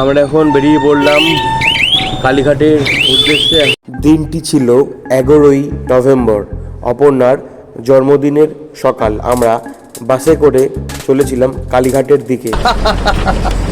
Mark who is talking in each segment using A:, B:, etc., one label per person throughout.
A: আমরা এখন বেরিয়ে পড়লাম কালীঘাটের উদ্দেশ্যে। দিনটি ছিল এগারোই নভেম্বর অপর্ণার জন্মদিনের সকাল। আমরা বাসে করে চলেছিলাম কালীঘাটের দিকে।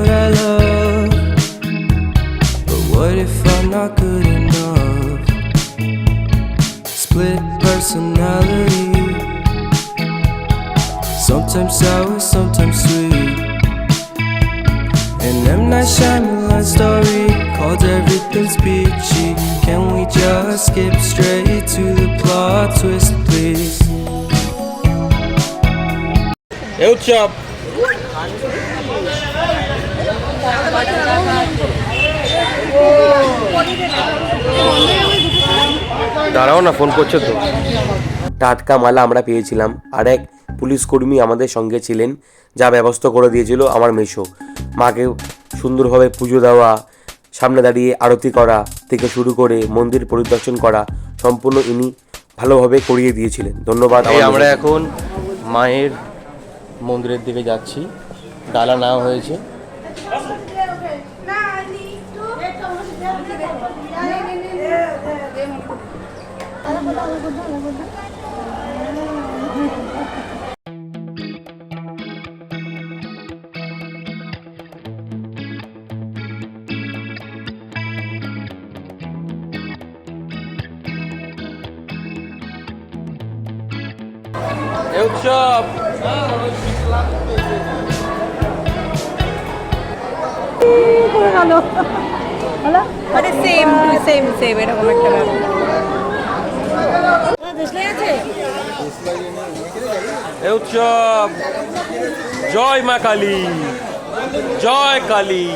B: what I love. But what if I'm not good enough? Split personality. Sometimes sour, sometimes sweet. An M. Night Shyamalan story called Everything's Peachy. Can we just skip straight to the plot twist, please?
A: Eu te দাঁড়াও না phone করছ তো। টাটকা মালা আমরা পেয়েছিলাম। আর এক police কর্মী আমাদের সঙ্গে ছিলেন যা ব্যবস্থা করে দিয়েছিল আমার মেশো মাকে সুন্দরভাবে পুজো দেওয়া সামনে দাঁড়িয়ে আরতি করা থেকে শুরু করে মন্দির পরিদর্শন করা সম্পূর্ণ ইনি ভালোভাবে করিয়ে দিয়েছিলেন। ধন্যবাদ আমরা এখন মায়ের মন্দিরের দিকে যাচ্ছি। ডালা নেওয়া হয়েছে। উৎসব।
C: মানে সেম সেম সেম এরকম একটা ব্যাপার।
A: উৎসব। জয় মা কালী। জয় কালী।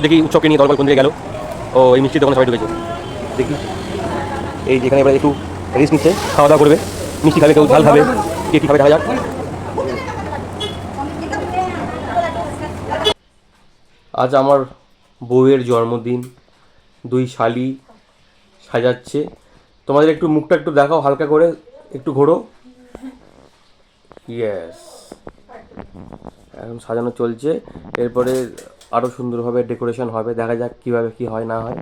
A: সব দেখি উৎসবকে নিয়ে দলবল কোন দিকে গেল। ও, এই মিষ্টির দোকানে সবাই ঢুকেছে। দেখি। এই যেখানে এবার একটু রেস্ট নিচ্ছে খাওয়া দাওয়া করবে। মিষ্টি খাবে কেউ, ঝাল খাবে। কে কী খাবে দেখা যাক। আজ আমার বউয়ের জন্মদিন। দুই শালি সাজাচ্ছে। তোমাদের একটু মুখটা একটু দেখাও, হালকা করে, একটু ঘোরো। ইয়েস এখন সাজানো চলছে। এরপরে আরও সুন্দরভাবে ডেকোরেশন হবে। দেখা যাক কীভাবে কী হয় না হয়।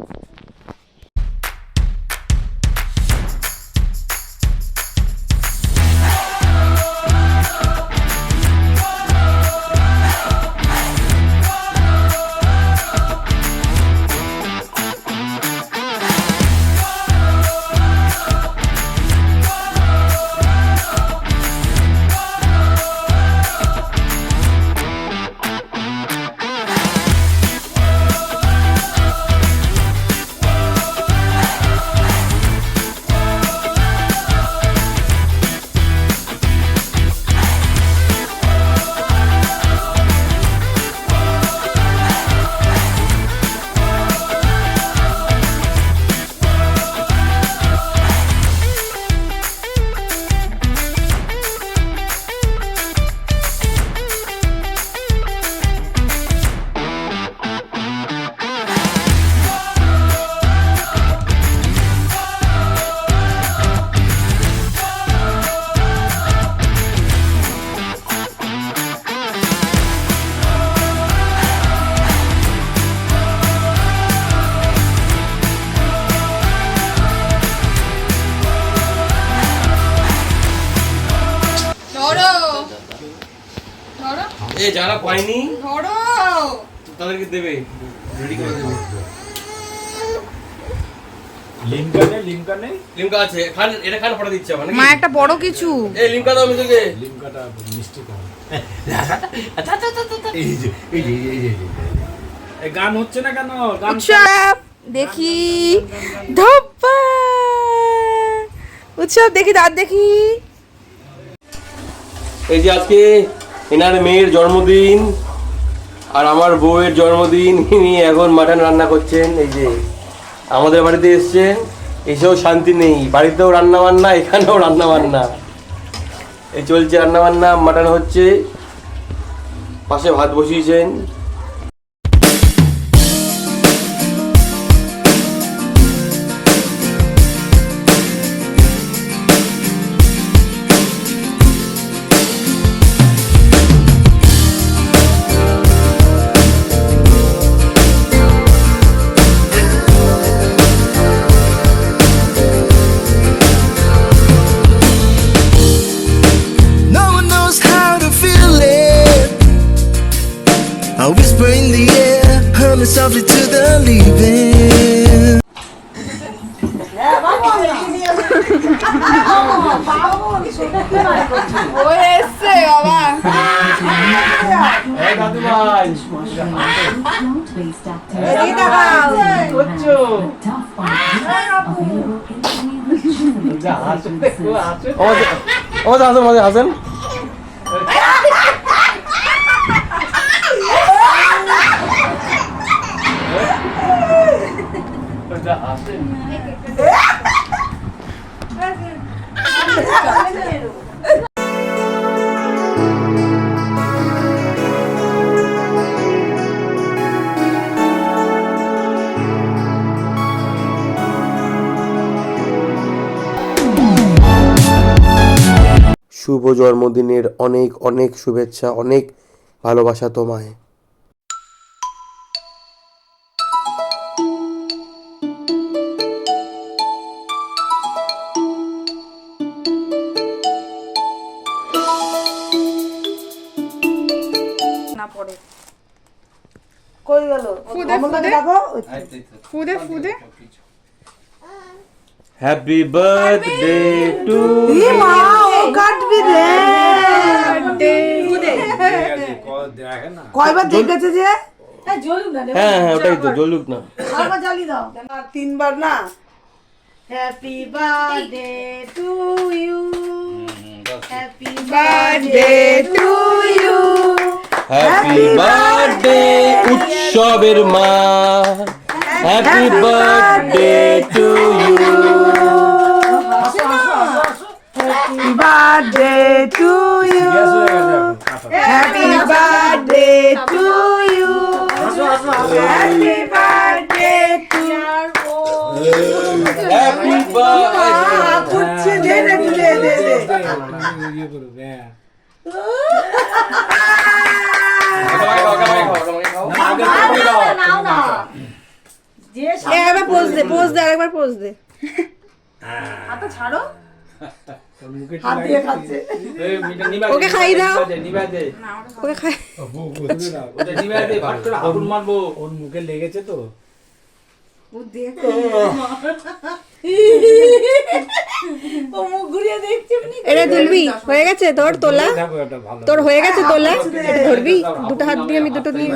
A: এ যারা পায়নি
C: ধরো।
A: তাদেরকে দেবে। রেডি করে দেবে।
D: লিমকা নেই লিমকা নেই?
A: লিমকা আছে। খান এটা খান ফটো দিচ্ছে আমার
C: মা একটা বড় কিছু।
A: এই লিমকা দাও মিতুকে
D: লিমকাটা মিষ্টি কম। এই যে এই যে এই যে এই যে এই গান হচ্ছে না কেন? গান
C: উৎসব দেখি। ধপ্পা উৎসব দেখি দাঁত দেখি।
A: এই যে আজকে এনার মেয়ের জন্মদিন আর আমার বউয়ের জন্মদিন, ইনি এখন মাটন রান্না করছেন, এই যে আমাদের বাড়িতে এসছেন এসেও শান্তি নেই, বাড়িতেও রান্না বান্না, এখানেও রান্না বান্না। এই চলছে রান্না বান্না, মাটন হচ্ছে, পাশে ভাত বসিয়েছেন।
C: ও এসছে বাবা
A: দাদু ভাই
C: এদিকে তাকাও
A: আমাদের হাসেন হাসেন শুভ জন্মদিনের অনেক অনেক শুভেচ্ছা অনেক ভালোবাসা তোমায়।
C: ফুদে,
E: আমার কাছে
C: ফুদে।
E: রাখো
C: ফুদে ফুদে
A: হ্যাপি বার্থডে টু
E: ই মা ও কাটবি রে
D: দেখে না
E: কয়বার দেখেছে যে?
A: হ্যাঁ হ্যাঁ ওটাই তো জ্বলুক না।
E: আবার জ্বালিয়ে দাও। আর তিনবার না? Happy birthday to you happy
C: birthday to you
A: happy birthday উৎসবের মা happy birthday to you
E: happy birthday to you
D: হয়ে।
E: Happy birthday to you happy birthday to
A: happy birthday
E: দে দে দে দে
C: একবার পোজ দে পোজ দে আরেকবার পোজ দে।
D: তোর মুখে
E: হাত দিয়ে
C: ওকে খাই দাও। ওকে খাই
D: ওর মুখে লেগেছে তো?
C: এটা তুলবি? হয়ে গেছে তোর তোলা?
D: দেখো
C: তোর হয়ে গেছে তোলা? এটা ধরবি? দুটো হাত দিয়ে আমি দুটো নিয়ে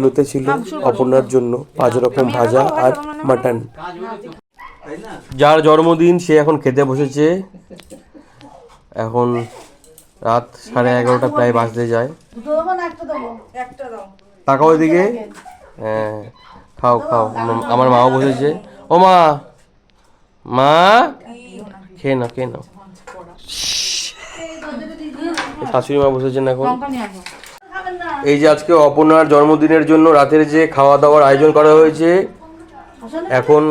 A: মেনুতে ছিল অপর্ণার জন্য পাঁচ রকম ভাজা আর মাটন। যার জন্মদিন সে এখন খেতে বসেছে। এখন রাত সাড়ে এগারোটা প্রায় বাজতে যায়। তাকাও ওইদিকে হ্যাঁ খাও খাও। আমার মাও বসেছে। ও মা মা খেয়ে নাও খেয়ে নাও। শাশুড়ি মা বসেছেন এখন। এই যে আজকে অপর্ণার জন্মদিনের জন্য রাতের যে খাওয়া দাওয়ার আয়োজন করা হয়েছে এখন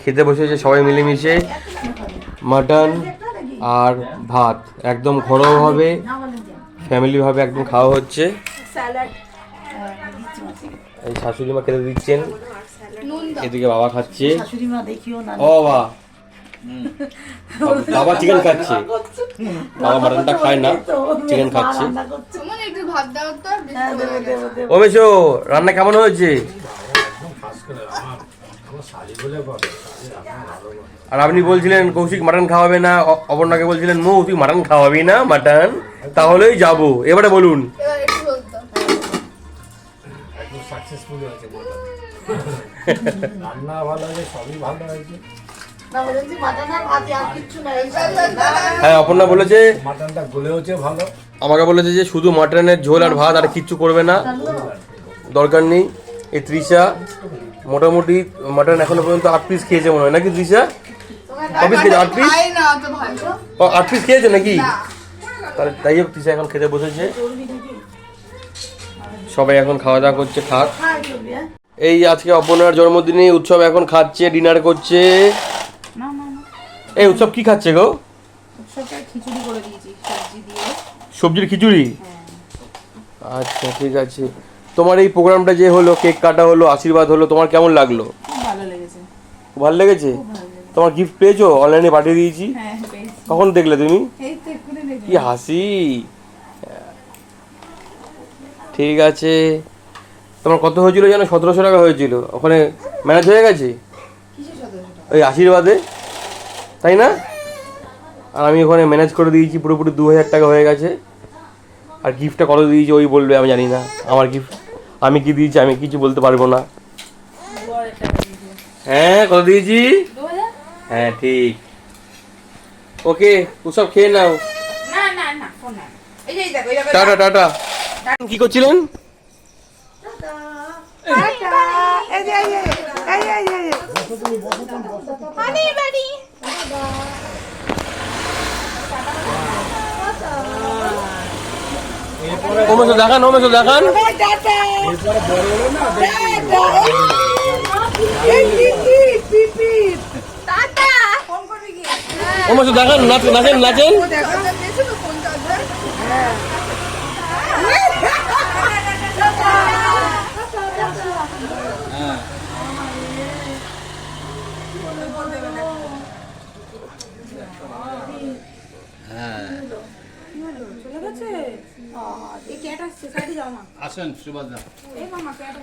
A: খেতে বসেছে সবাই মিলেমিশে। মাটন আর ভাত একদম ঘরোয়াভাবে ফ্যামিলিভাবে একদম খাওয়া হচ্ছে। এই শাশুড়ি মা খেতে দিচ্ছেন। এদিকে বাবা খাচ্ছে। ও বাবা। বাবা চিকেন খাচ্ছে। বাবা মাটনটা খায় না চিকেন খাচ্ছে। ও রান্না কেমন হয়েছে? আর আপনি বলছিলেন কৌশিক মাটন খাওয়াবে না। অ- অপর্ণাকে বলছিলেন মৌ তুই মাটন খাওয়াবি না মাটন? তাহলেই যাব। এবারে বলুন।
D: রান্না ভালো হয়েছে সবই ভালো হয়েছে।
A: হ্যাঁ অপর্ণা বলেছে
D: মাটনটা গলেওছে ভালো।
A: আমাকে বলেছে যে শুধু মাটনের ঝোল আর ভাত আর কিচ্ছু করবে না। দরকার নেই। এই ত্রিশা মোটামুটি মাটন এখনও পর্যন্ত আট পিস খেয়েছে মনে হয়। নাকি ত্রিশা ক পিস খেয়েছে আট পিস ও, আট পিস খেয়েছে নাকি? তাহলে তাই হোক ত্রিশা এখন খেতে বসেছে। সবাই এখন খাওয়া দাওয়া করছে খাক। এই আজকে অপর্ণার জন্মদিনে উৎসব এখন খাচ্ছে ডিনার করছে। এই উৎসব কি খাচ্ছে গো?
C: খিচুড়ি করে দিয়েছি সবজি দিয়ে।
A: সবজির খিচুড়ি? আচ্ছা ঠিক আছে। তোমার এই প্রোগ্রামটা যে হলো কেক কাটা হলো আশীর্বাদ হলো তোমার কেমন লাগল?
C: ভালো লেগেছে।
A: ভালো লেগেছে? তোমার গিফট পেয়েছ? অনলাইনে পাঠিয়ে দিয়েছি।
C: হ্যাঁ
A: কখন দেখলে তুমি? কি হাসি। ঠিক আছে। তোমার কত হয়েছিল জানো সতেরোশো টাকা হয়েছিল। ওখানে ম্যানেজ হয়ে গেছে? ওই আশীর্বাদে? তাই না? আর আমি ওখানে ম্যানেজ করে দিয়েছি পুরোপুরি দু হাজার টাকা হয়ে গেছে। আর গিফটটা কত দিয়েছি ওই বলবে আমি জানি না। আমার গিফট আমি কি দিয়েছি আমি কিছু বলতে পারব না। হ্যাঁ কত দিয়েছি? হ্যাঁ ঠিক। ওকে ওসব খেয়ে নাও।
C: না না না ফোন না এই যে এই দেখো এই দেখো
A: টাটা টাটা। কি করছিলেন?
E: এই যে এই যে এই যে, এই যে, এই যে।
C: হানি বাড়ি
A: ওমেশো দেখান ওমেশো দেখান
E: এই টাটা।
D: এরপরে বড় হলো না দেখবি।
E: টাটা, এই, এই পিপিপ, পিপিপ।
C: টাটা ফোন করবি কি
A: ওমেশো দেখান নাচ নাচেন নাচেন
C: এই ক্যাট আসছে সাইডে যাও না
D: আসেন সুভাষ দা
C: এই মামা ক্যাট